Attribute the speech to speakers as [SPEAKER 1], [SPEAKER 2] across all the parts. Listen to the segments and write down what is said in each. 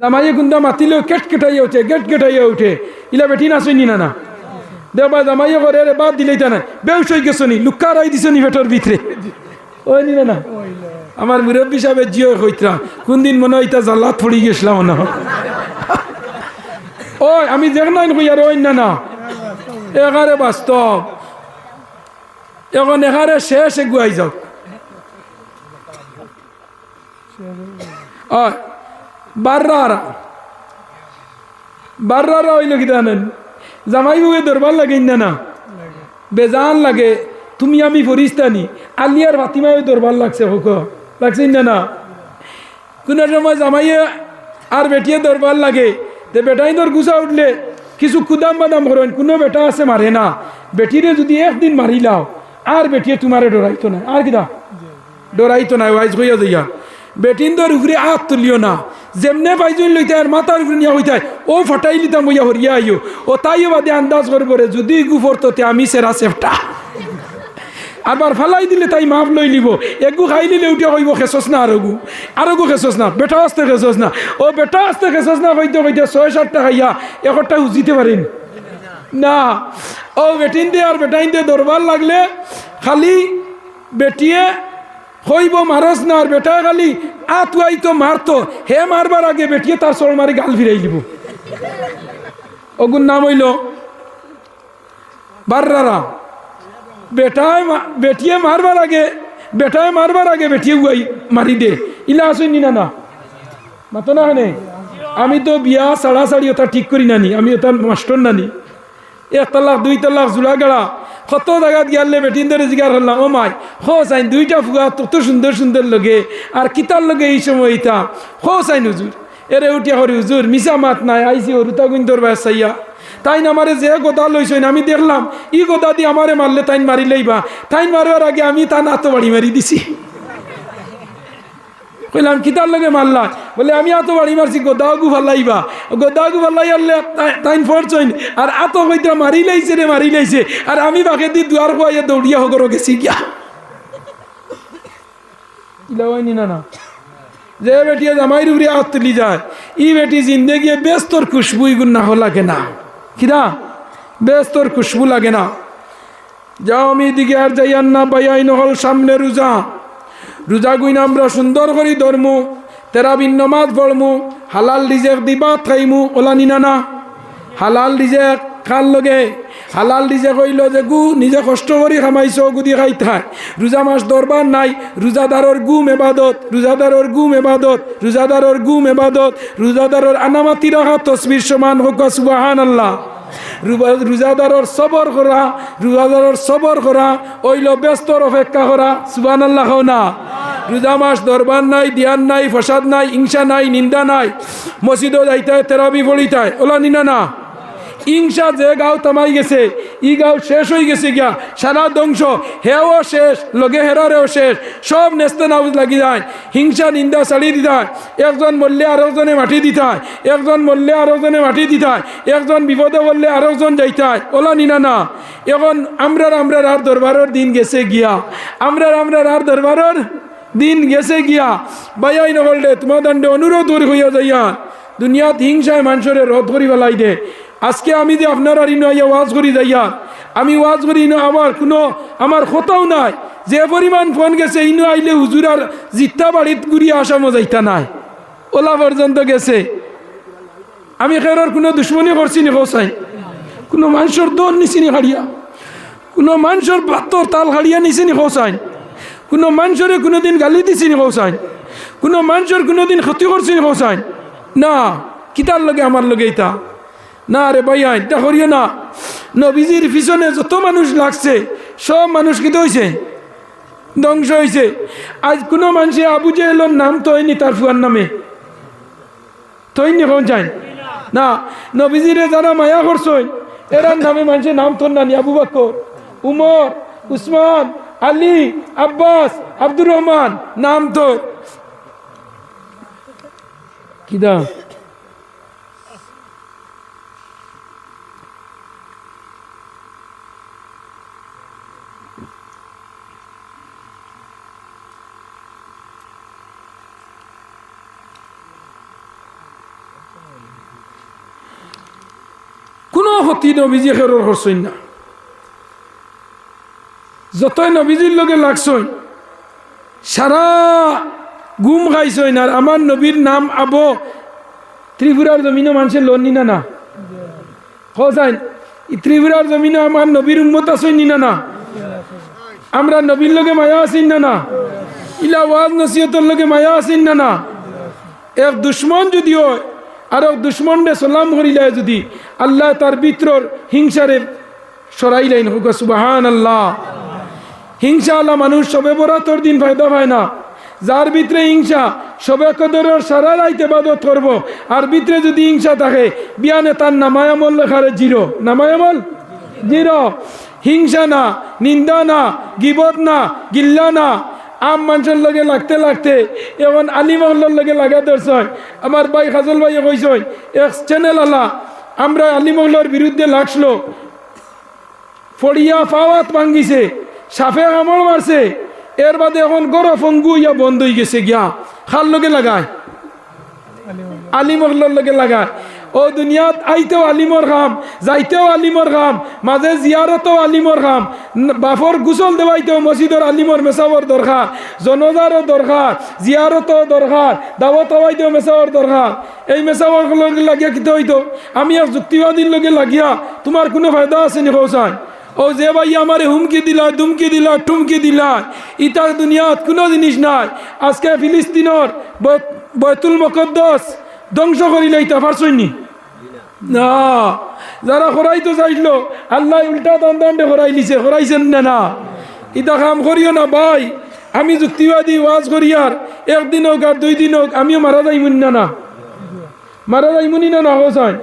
[SPEAKER 1] জামাইয়ে গুন্দা মাতিলেও Kate কেটাইয়া উঠে, gate কেটাইয়া উঠে। ইলা বেটি নাচনি না না দেবা জামাইয়ে করে রে বাদ দিলেই তা না বেউস হয়ে গেছো নি লুক্কা রাই দিছো নি বেটর ভিতরে। ওই নি না না আমার মুরব্বী সাহেবের জিও হইতরা কোন দিন মনে হইতা জাল্লাত পড়ি গেছিলাম না। ওই, আমি দেখ নাই কই আর ওই না না এগারে বাস্তব এখন এগারে শেষ, এগুয়াই যাও। ওই বাররা বাররা হইল কি জানেন? জামাই বুকে দরবার লাগে না। বেজান লাগে, তুমি আমি ফরিস্তানি আলিয়ার ফাতিমায় দরবার লাগছে হোক, লাগছে না না? কোনো সময় জামাইয়ে আর বেটিয়ে দরবার লাগে, তে বেটাই তোর গুছা উঠলে কিছু কুদাম বাদাম করেন কোনো বেটা আছে মারে না। বেটিরে যদি একদিন মারিলাও আর বেটিয়ে তোমারে ডরাইতো না। আর কিনা ডরাইতো না, ওয়াইজ হইয়া যাইয়া। বেটিন্দর উপরে হাত তুলিও না। যেমনে পাইজন লইতে আর মাথার উপরে নিয়া হইতাই, ও ফটাই লিতাম বইয়া হরিয়া আইও। ও তাইও বাদে আন্দাজ করব রে যদি গুফর তো তে আমি সেরা সেফটা। আবার ফালাই দিলে তাই মাপ লই লিব। একগু খাই দিলে উঠে কইব, খেসস না আর গু আর গু খেসস না, বেটা আসতে খেসস না। ও বেটা আসতে খেসস না, কইতে কইতে ছয়, সাতটা খাইয়া একটা উজিতে পারেন। না। ও বেটিন দিয়ে আর বেটাইন দিয়ে দরবার লাগলে খালি বেটিয়ে হইব মারস না আর বেটা খালি আতুয়াই তো মারতো হে মারবার আগে বেটিয়ে তার সর মারি গাল ফিরাই দিব। অগুন নাম হইল বাররারা। বেটায় বেটিয়ে মারবার আগে, বেটায় মারবার আগে বেটিয়ে গুয়াই মারি দে। ইলা আসুন না না মাতো না হানে? আমি তো বিয়া সাড়া সাড়ি ওটা ঠিক করি নানি, আমি ওটা মাস্টর নানি। এক তালাক, দুই তালাক জোড়া গেড়া কত জায়গা গিয়ালে বেটিন ধরে জিগার হলাম, ও মাই, হো সাইন দুইটা ফুগা তত সুন্দর সুন্দর লগে, আর কিতার লগে এই সময় ইতা, হো সাইন হুজুর, এরে উঠিয়া হরি, হুজুর মিশা মাত নাই আইসি হরুতা গুন্দর বাসাইয়া তাইন আমারে যে গোদা লইছেন আমি দেখলাম, ই গোদা দিয়ে আমারে মারলে তাইন মারিলেই বা তাইন মারবার আগে আমি তা নাতো বাড়ি মারি দিছি। কইলাম, কিতার লগে মারলা? বলে, আমি এত বাড়ি মারছি গোদাগু ভাল্লাইবা গোদাগু ভাল্লাই আনলে তাইন ফরছইন আর এত কইতা মারি লাইছে রে, মারি লাইছে, আর আমি বাকে দি দুয়ার খুয়াইয়া দৌড়িয়া হগর গেছি গিয়া। ইলাওয়াইনি না না। যে বেটিয়া জামাইর উপরে হাত তুলি যায়, ই বেটি জিন্দেগিয়ে ব্যস্তর খুশবু ইগুন না লাগে না। কিনা ব্যস্তর খুশবু লাগে না। যাও আমি দিকে আর যাইয়ান না বাইয়াই নহল সামনে রোজা। রোজা গুইন আমরা সুন্দর করি ধরমু তেরাবিন নমাজ পড়মু হালাল রিজেক দিবা খাইমু, ওলা নিনা না। হালাল রিজেক খাল লগে, হালাল রিজেক হইল যে গু নিজে কষ্ট করি খামাইছ গুদি খাই থাক। রোজা মাস দরবার নাই রোজাদারর গুম এবাদত রোজাদারর গুম এবাদত রোজাদারর গুম এবাদত রোজাদারর আনামাতি রাখা তসবির সমান হোক সুবাহান আল্লাহ রোজাদারর সবর করা রোজাদারর সবর করা ওইল ব্যস্তর অপেক্ষা করা সুবান আল্লাহ না। রোজা মাস, দরবার নাই, দিয়ান নাই, ফসাদ নাই, হিংসা নাই, নিন্দা নাই। মসজিদও যাইতায় তেরাবি পড়িতায় ওলা নিনা না। ইংসা যে গাঁও তামাই গেছে, ই গাঁও শেষ হয়ে গেছে গিয়া, সারা ধ্বংস। হেও শেষ, লগে হেরারেও শেষ। সব নেস্তে নাউজ লাগি যায়। হিংসা, নিন্দা চালি দিতায় একজন মরলে আরেকজনে মাটি দিতায় একজন মরলে আরেকজনে মাটি দিতায় একজন বিপদে বললে আরেকজন যাইতায় ওলা নিনা না। এখন আমরার আমরার আর দরবারের দিন গেছে গিয়া। আমরার আমরার আর দরবারের দিন গেছে গিয়া বাইয়াই নগলডে তোমার দণ্ডে অনুরোধ করি হইয়া যাইয়া। দুনিয়াত হিংসায় মানুষের রদ করি বেলাই দে। আজকে আমি যে আপনার ইনো আইয়া ওয়াজ করি যাইয়া, আমি ওয়াজ করি ইনো আমার কোনো আমার কথাও নাই। যে পরিমাণ ফোন গেছে, ইনো আইলে হুজুর আর জিত্তা বাড়িত ঘুরিয়া আসা মজাইতা নাই। ওলা পর্যন্ত গেছে। আমি খেরর কোনো দুশ্মনী করছি নি হোসাই কোনো মানুষের দন নিছি নি হাড়িয়া কোনো মানুষের বাত্তর তাল হাড়িয়া নিছি নি হোসাইন কোনো মানুষরে কোনোদিন গালি দিছি নি হোসাইন কোনো মানুষের কোনোদিন ক্ষতি করছি নি হোসাইন না, কিতার লগে, আমার লগে ইতা না রে ভাই আইন তা করিও না। নবীজির পিছনে যত মানুষ লাগছে, সব মানুষ কিতে হয়েছে ধ্বংস হয়েছে আজ কোনো মানুষে আবু জেহেলর নাম তো হয়নি তার ফুয়ার নামে। তৈনি কোন চাই? না, নবীজিরে যারা মায়া করছেন, এরার নামে মানুষের নাম তোর নানি আবু বকর উমর, উসমান আলী আব্বাস আব্দুর রহমান নাম তো। কিদা কোনো হতি নবীজি হেরর হরসইন না। যতই নবীজির লগে লাগছই, সারা গুম খাইছই না। আমার নবীর নাম আব ত্রিপুরার জমিনে মানুষের লোন নিনা না। কোথায় ত্রিপুরার জমিনে আমার নবীর উন্মত আসই নিনা না। আমরা নবীর লগে মায়া আসিন না না। ইলা ওয়াজ নসিহতর লগে মায়া আসিন না না। এক দুশ্মন যদি হয়, আর এক দুশ্মনরে সালাম করিলে যদি আল্লাহ তার ভিতর হিংসারে সরাইলেন। হুক সুবাহান আল্লাহ হিংসা আল্লাহ মানুষ, সবে বরাতর দিন ফায়দা পায় না। যার ভিতরে হিংসা, সবে কদরের সারা রাইতে বাদত করব। আর ভিতরে যদি হিংসা থাকে, বিয়ানে তার নামায়ামল লেখারে জিরো। নামায়ামল? জিরো। হিংসা না, নিন্দা না, গিবত না, গিল্লা না। আম মানুষের লগে লাগতে লাগতে, এমন আলী মহল্লার লগে লাগা ধরছয় আমার ভাই খাজল ভাই কইসই এক চ্যানেল আলা, আমরা আলী মহল্লার বিরুদ্ধে লাগছিল। ফড়িয়া ফাওয়াত ভাঙ্গিছে। সাফে কামড় মারছে। এর বাদে এখন গরো ফঙ্গু ইয়া বন্ধ হয়ে গেছে গিয়া। খাল লগে লাগায়। আলিমর লগে লাগায়। ও দুনিয়াত আইতেও আলিমর খাম, যাইতেও আলিমর খাম মাঝে জিয়ারতও আলিমর খাম। বাফর গুসল দেওয়াইতেও মসজিদর আলিমর মেসাবর দরকার, জনজারও দরকার, জিয়ারতও দরকার, দাওয়াত হওয়াইতেও মেসাবর দরকার। এই মেসাবর লগে লাগিয়া কিতে হইতো? আমি আর যুক্তিবাদীর লগে লাগিয়া, তোমার কোনো ফায়দা আছে নি কৌশান ও যে ভাই, আমারে হুমকি দিলা দুমকি দিলা টুমকি দিলা। ইটা দুনিয়াত কোনো জিনিস নাই। আজকে ফিলিস্তিনর ব- বয়তুল মকদ্দস ধ্বংস করিলে ইটা পারছইনি না? যারা হরাইতো চাইছিল আল্লাহ উল্টা দান্দান্ডে হরাই লিছে হরাইছেন না না। ইটা কাম করিও না, ভাই। আমি যুক্তিবাদী ওয়াজ করিয়ার একদিন হোক আর দুই দিন হোক, আমিও মারা যাইমুন না না। মারা যাইমুনি না না হোসাইন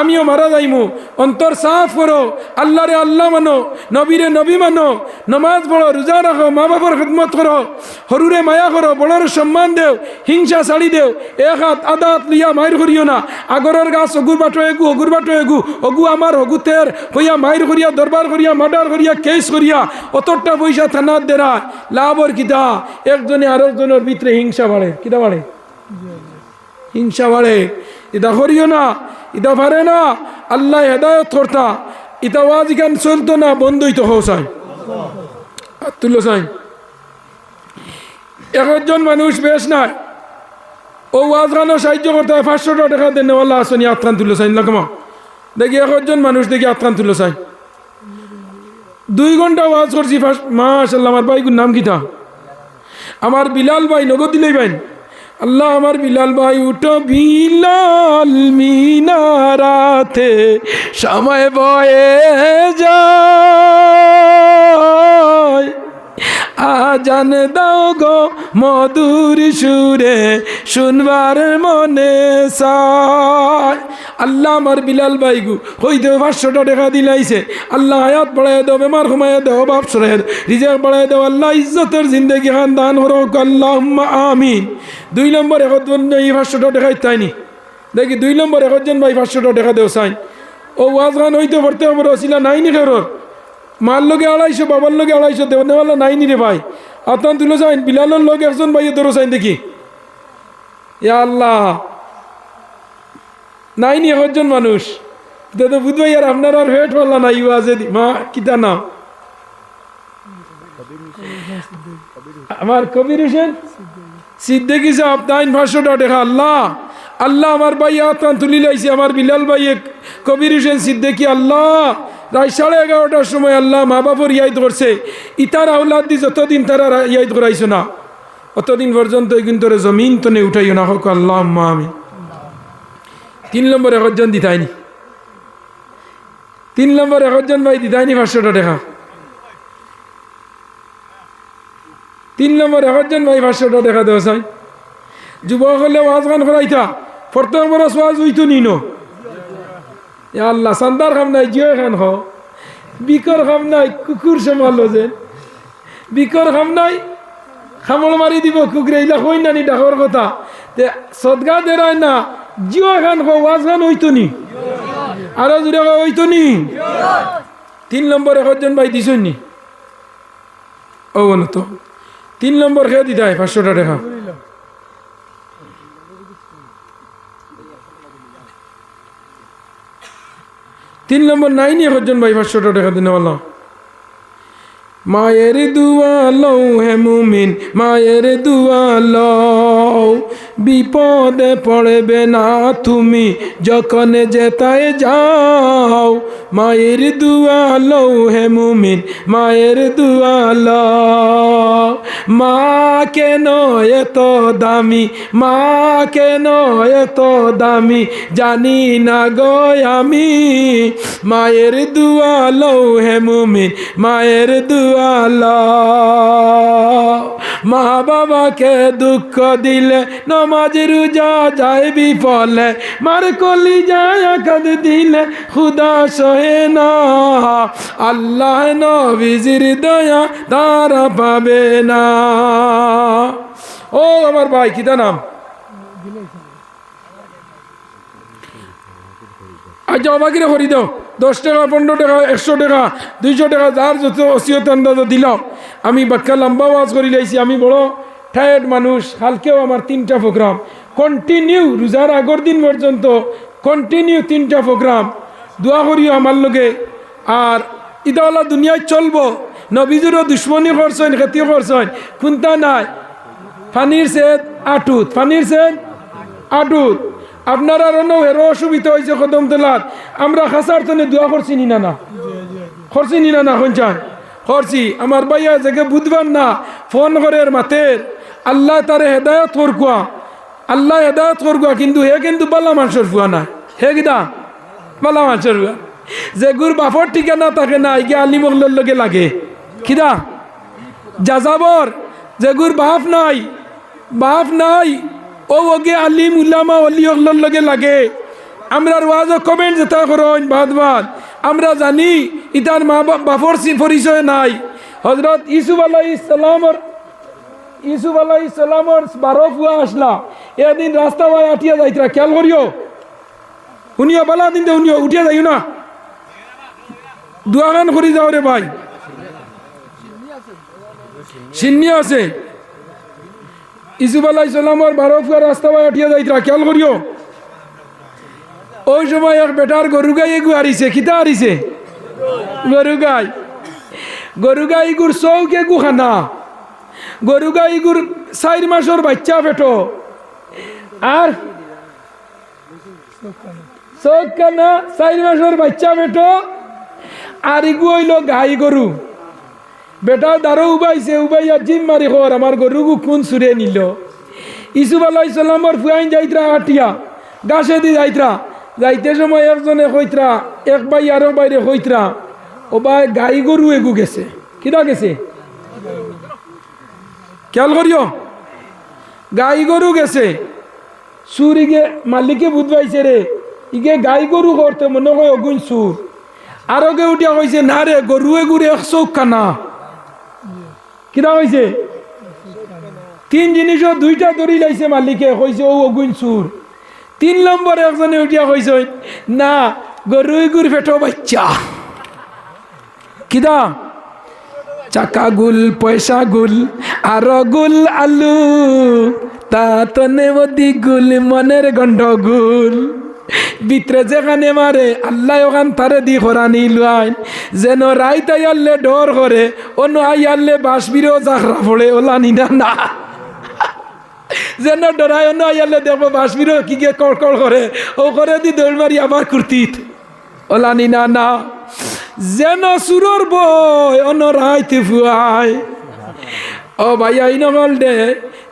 [SPEAKER 1] আমিও মারা যাইমু। অন্তর সাফ করো, আল্লাহরে আল্লাহ মানো, নবীরে নবী মানো, নমাজ পড়ো, রোজা রাখো, মা বাবার খেদমত করো সরুরে মায়া করো, বড়র সম্মান দেও, হিংসা ছাড়ি দেও, এক হাত আদা হাত লিয়া মাইর করিও না। আগরের গাছ অগুর বাটো এগু অগুর বাটো এগু অগু আমার হগুতের হইয়া মাইর করিয়া, দরবার করিয়া, মার্ডার করিয়া, কেস করিয়া অতটা পয়সা থানার দেরা লাভর কিতা? একজনে আরেকজনের ভিতরে হিংসা বাড়ে, কিতা বাড়ে? হিংসা বাড়ে। এটা করিও না। এটা পারে না, আল্লাহ হেদায়ত করতা। এটা ওয়াজ গান চলতো না, বন্ধই তো হোসাই তুলো সাইন একজন মানুষ বেশ নাই, ও ওয়াজ গানও সাহায্য করতে হয় পাঁচশো টাকা দেন ওয়াল্লা আসনি আত্রান তুলো সাইন লাগমা দেখি একজন মানুষ দেখি আত্রান তুলো সাইন দুই ঘণ্টা ওয়াজ করছি মাশাল্লাহ, আমার ভাই নাম কিতা আমার বিলাল ভাই, নগদ দিলেই ভাই আল্লাহ আমার বিলাল ভাই, উঠো বিলাল মিনারাতে, সময় বয়ে যায়। আজান দাও গো মধুর সুরে, শুনবার মনে চায় আল্লাহ আমার বিলাল ভাই গু হইতে পাঁচশোটা টাকা দিলাইছে। আল্লাহ হায়াত বাড়াই দাও, বেমার ঘুমাই দাও, বাপ সরাই দাও রিজাক বাড়াই দাও, আল্লাহ ইজ্জতের জিন্দগি খান দান হরক আল্লাহ আমিন। দুই নম্বর একজন এই পাঁচশোটা টাকা ইত্যাইনি দেখি, দুই নম্বর একজন ভাই পাঁচশোটা টাকা দেও সাইন। ও ওয়াজ খান হইতে ভরতে হবে, রসিলা নাইনি খেরোর। মার লগে আড়াইশো, বাবার লগে আড়াইশো দেওয়ালা নাইনি রে ভাই। আতান তুলে যাইন বিলালের লগে একজন ভাই ধরো সাইন দেখি। ইয়া আল্লাহ। নাইনি একজন মানুষ। দাদা বুধবাই আর আপনার আর হেট পাল্লা নাই ওয়াজে দি- মা কিতা না আমার কবির হোসেন সিদ্দিকি সাহেব তাইন পাঁচশোটা দেখা আল্লাহ আল্লাহ আমার ভাই আতান তুলি লাইছে, আমার বিলাল ভাই কবির হোসেন সিদ্দিকি, আল্লাহ, রায় সাড়ে এগারোটার সময় আল্লাহ মা বাপর ইয়াদ করছে। ইতার আউলাদ দি যতদিন তারা ইয়াদ করাইছো না, অতদিন পর্যন্ত কিন্তু জমিন তো নে উঠাইও না, হোক আল্লাহ মা আমি তিন নম্বর একজন দিতাইনি। তিন নম্বর একজন ভাই দিতাইনি পাঁচশোটা টাকা। তিন নম্বর একজন ভাই পাঁচশোটা টাকা দেওয়া চাই। যুবক হলে ওয়াজ গান করাইতা প্রথম বরস ওয়াজ উইতো নিনো। আল্লাহ সান্দার খাম নাই জিও খান হ। বিকর খাম নাই কুকুর সমালো যে। বিকর খাম নাই, খামল মারি দিব কুকুরে এইলা হই নানি ডাকর কথা। সদগা দেরাই না, জিও খান হ ওয়াজ গান হইতো নি? আরও জুড়ে হইতো নি? তিন নম্বর একজন ভাই দিছ নি? ও বলো তো, তিন নম্বর খেয়ে দিতে হয়, পাঁচশোটা টাকা তিন নম্বর নাইনি একজন ভাই পাঁচশো টাকা দিনে বলো মায়ের দুয়ালো হে মুমিন, মায়ের দুয়ালো বিপদে পড়বে না তুমি যখন যেতায় যাও। মায়ের দুয়ালো হে মুমিন, মায়ের দুয়ালো মা কেন এত দামি, মা কেন এত দামি জানি না গো আমি। মায়ের দুয়ালো হে মুমিন, মায়ের মা বাবাকে দুঃখ দিলে, নমাজ রোজা যায় বিফলে। মার কলি যায় দিলে খুদা সহে না। আল্লাহ নবীজির দয়া তারা পাবে না। ও, আমার ভাই কিতা নাম? আচ্ছা আমাকে করি দাও। দশ টাকা, পনেরো টাকা, একশো টাকা, দুইশো টাকা যার যত অসিয়ত আন্দাজ দিল আমি বাক্কা লম্বা ওয়াজ করি লাইছি, আমি বড় টায়ার্ড মানুষ কালকেও আমার তিনটা প্রোগ্রাম কন্টিনিউ রোজার আগর দিন পর্যন্ত কন্টিনিউ তিনটা প্রোগ্রাম দোয়া করিও আমার লগে। আর ইদাওয়ালা দুনিয়ায় চলবো। নবীজুরও দুশ্মনী করছেন খেতিও করছেন কোনটা নাই। ফানির সেদ আটুত ফানির সেদ আটুত আপনার অন্য হেরো অসুবিধা হয়েছে কদম তোলাত। আমরা খাসার তনে দোয়া করছি নি না না করছি নি না না শুনছান? করছি। আমার ভাইয়া জেগে বুধবার না, ফোন করে মাতের। আল্লাহ তারে হেদায়ত করকুয়া। আল্লাহ হেদায়ত করকুয়া, কিন্তু হে কিন্তু বালা মানুষের ফুয়া না। হে কিদা বালা মানুষের ফুয়া যে গুর বাপর ঠিকানা থাকে না ইগে আলিমগলের লগে লাগে। কিদা যাযাবর, যে গুর বাপ নাই বাপ নাই ও ওগে আলিম উল্লামা অলি অগলর লগে লাগে। আমরা ওয়াজ কমেন্ট যেটা করন, বাদ বাদ। আমরা জানি ইতার মা বাপ বাপর পরিচয় নাই। হজরত ইসুফ আলাই ইসলামর ইসুফ আলাই ইসলামর বারো ফুয়া আসলা। এদিন রাস্তা ভাই আটিয়া যাইতরা খেয়াল করিও উনিও বালা দিন উনিও উঠিয়া যাইও না। দুয়াগান করি যাও রে ভাই। সিন্নি আছে। ইসুফ আলাহ ইসলামর বারো ফুয়ার রাস্তা ভাই আটিয়া যাইতরা, খেয়াল করিও। ওই সময় এক বেটার গরু গাই এগু হারিছে, কিতা হারিছে? গরু গাই। গরু গাই গুর চৌক এগু খানা। গরু গাই গুর চার মাসের বাচ্চা পেটো আর চৌক খানা চার মাসের বাচ্চা পেটো আর ইগু হইল গাই গরু। বেটা দারো উবাইছে, উবাইয়া জিম মারি খর, আমার গরুগু কোন সুরে নিল। ইসুফ আলাহ ইসলামর ফুয়াইন যাইত্রা আটিয়া, গাছে দি যাইত্রা, যাইতে সময় একজনে কইত্রা, এক বাই আরও বাইরে কইত্রা, ও ভাই গাই গরু এগু গেছে। কিনা গেছে? খেয়াল করিও, গাই গরু গেছে। সুর ইগে মালিকে বুধবাইছে রে ইগে গাই গরু করতে মনে হয় অগুন সুর আরও কে উঠিয়া কইছে, না রে গরু এগুরে এক চৌক কানা কিনা হয়েছে তিন জিনিসও দুইটা দড়ি লাইছে মালিকে কইছে ও অগুন সুর তিন নম্বর একজনে উঠিয়া কইছে না গরু গুর ফেটো বাচ্চা। কিদা চাকা গুল পয়সা গুল আর গুল, আলু। তা তনে গুল, মনের গন্ডগুল ভিতরে যেখানে মারে, আল্লাহ ওখান তারে দি খরানি লুয়াইন যেন রাইত আইয়ালে ডর করে, অন্য আইয়ালে বাসবিরও জাখরা পড়ে ওলানি না না যেন ডরাই অন্য আইয়ালে দেখব বাসবিরও কি গে কড়কড় করে, ও করে দি দৌড় মারি আবার কুর্তিত। ওলানি না না যেন সুরর বই, অন্য রাইতে ফুয়ায়। ও ভাই আই নকল দে।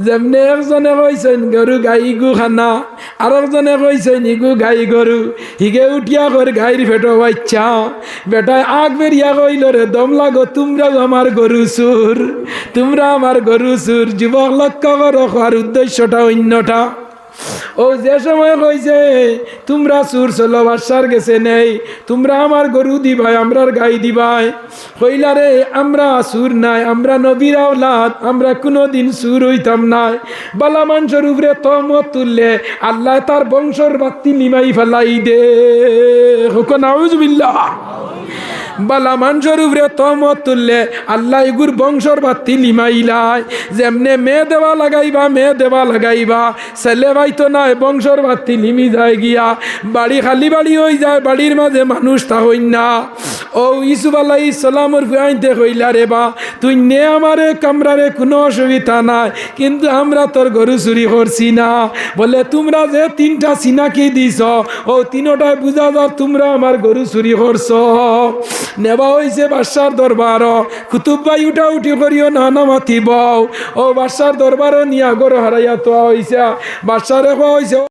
[SPEAKER 1] যেমনে একজনে কইছেন, গরু গাই গু খানা। আর একজনে কইছেন, ইগু গাই গরু। হিগে উঠিয়া কর, গাইর ফেটো বাচ্চা। বেটায় আগ বেরিয়া কইল, রে দম লাগো তোমরা আমার গরু সুর। তোমরা আমার গরু সুর। যুবক লক্ষ্য করো আর উদ্দেশ্যটা অন্যটা। ও যে সময় কইছে, তোমরা সুর চলো গেছে নেই। তোমরা আমার গরু দিবাই, আমরার গাই দিবাই। কইলা রে, আমরা সুর নাই, আমরা নবীর আওলাদ, আমরা কোনো দিন সুর হইতাম নাই। বালা মানুষের উপরে তহমত তুললে আল্লাহ তার বংশর বাতি নিমাই ফেলাই দে। হুকো নাউজবিল্লাহ বালা মানুষের উপরে তুললে আল্লাহ গুর বংশর বাতি লিমাইলাই। যেমনে মেয়ে দেওয়া লাগাইবা মেয়ে দেওয়া লাগাইবা। ছেলে ভাই তো নাই, বংশর বাতি লিমি যায় গিয়া। বাড়ি খালি বাড়ি হয়ে যায়, বাড়ির মাঝে মানুষ তা হইন না। ও ইসুফ আল্লাহ ইসলামর ফুয়াইতে কইলা রে বা, তুই নে আমারে কামরারে কোনো অসুবিধা নাই, কিন্তু আমরা তোর গরু চুরি করছি না। বলে, তোমরা যে তিনটা সিনাকি দিছ, ও তিনোটায় বুঝা যাও তোমরা আমার গরু চুরি করছ। নেবা হয়েছে বাদশার দরবার। কুতুব ভাই উঠা উঠি করিও না না মাতিব। ও বাদশার দরবারও নিয়া গরু হারাইয়া তোয়া হয়েছে বাদশারে হয়েছে